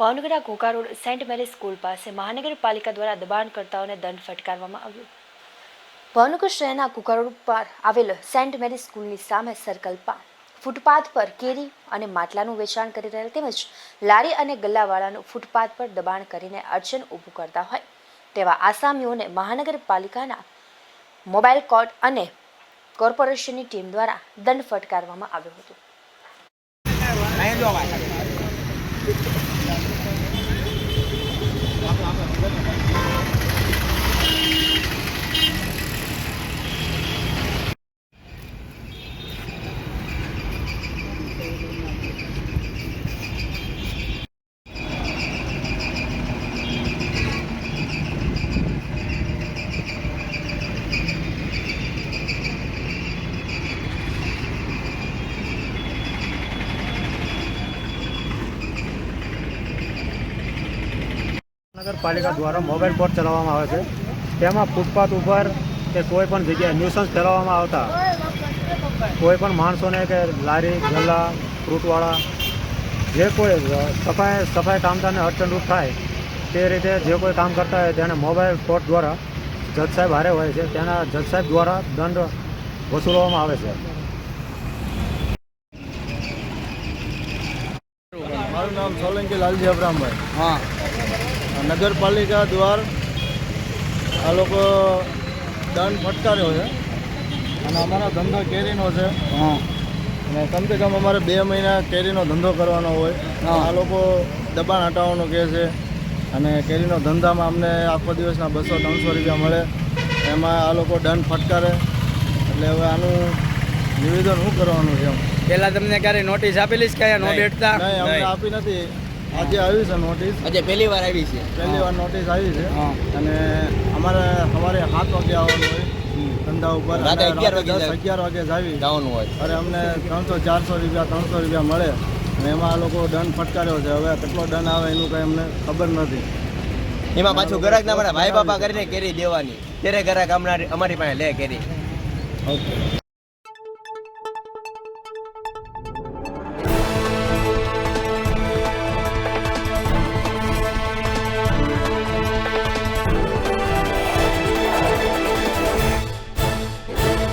ભાવનગરના Ghogha road saint Mary school પાસે મહાનગરપાલિકા દ્વારા દબાણકર્તાઓને દંડ ફટકારવામાં આવ્યો. ભાવનગર શહેરના ઘોઘા રોડ પર આવેલ સેન્ટ મેરી સ્કૂલની સામે સર્કલ પર. ફૂટપાથ પર કેરી અને માટલાનું વેચાણ કરી રહેલ તેમજ લારી અને ગલ્લાવાળાનું ફૂટપાથ પર દબાણ કરીને અડચણ ઊભું કરતા હોય તેવા આસામીઓને મહાનગરપાલિકાના મોબાઈલ કોર્ટ અને કોર્પોરેશનની ટીમ દ્વારા દંડ ફટકારવામાં આવ્યો હતો. નગરપાલિકા દ્વારા મોબાઈલ કોર્ટ ચલાવવામાં આવે છે. તેમાં ફૂટપાથ ઉપર કે કોઈ પણ જગ્યાએ ન્યુસન્સ ફેલાવવામાં આવતા કોઈ પણ માણસોને કે લારી ગલ્લા ફ્રૂટવાળા જે કોઈ સફાઈ સફાઈ કામદારને અડચણરૂપ થાય તે રીતે જે કોઈ કામ કરતા હોય તેને મોબાઈલ કોર્ટ દ્વારા જજ સાહેબ હારે હોય છે. તેના જજ સાહેબ દ્વારા દંડ વસૂલવામાં આવે છે. મારું નામ સોલંકી લાલજી અબ્રામભાઈ હા. નગરપાલિકા દ્વાર આ લોકો દંડ ફટકાર્યો છે. અને અમારો ધંધો કેરીનો છે. અને કમસે કમ અમારે બે મહિના કેરીનો ધંધો કરવાનો હોય. આ લોકો દબાણ હટાવવાનું કહે છે. અને કેરીનો ધંધામાં અમને આખો દિવસના બસો ત્રણસો રૂપિયા મળે. એમાં આ લોકો દંડ ફટકારે. એટલે હવે આનું નિવેદન શું કરવાનું છે એમ? પહેલાં તમને ક્યારે નોટિસ આપેલી છે કે અહીંયા નો બેઠતા? આપી નથી. આજે આવી છે નોટિસ આજે પહેલી વાર આવી છે. પહેલી વાર નોટિસ આવી છે. અને અમારે સવારે સાત વાગે આવવાનું હોય. ધંધા ઉપર રાતે અને 11 વાગે દસ જાય. અગિયાર વાગે જાવી જવાનું હોય. અરે અમને ત્રણસો ચારસો રૂપિયા ત્રણસો રૂપિયા મળે. અને એમાં આ લોકો દંડ ફટકાર્યો છે. હવે કેટલો દંડ આવે એનું કંઈ અમને ખબર નથી. એમાં પાછું ગ્રાહક ના મળે ભાઈ બાપા કરીને કેરી દેવાની. ત્યારે ગ્રાહક અમારી અમારી પાસે લે કેરી. ઓકે.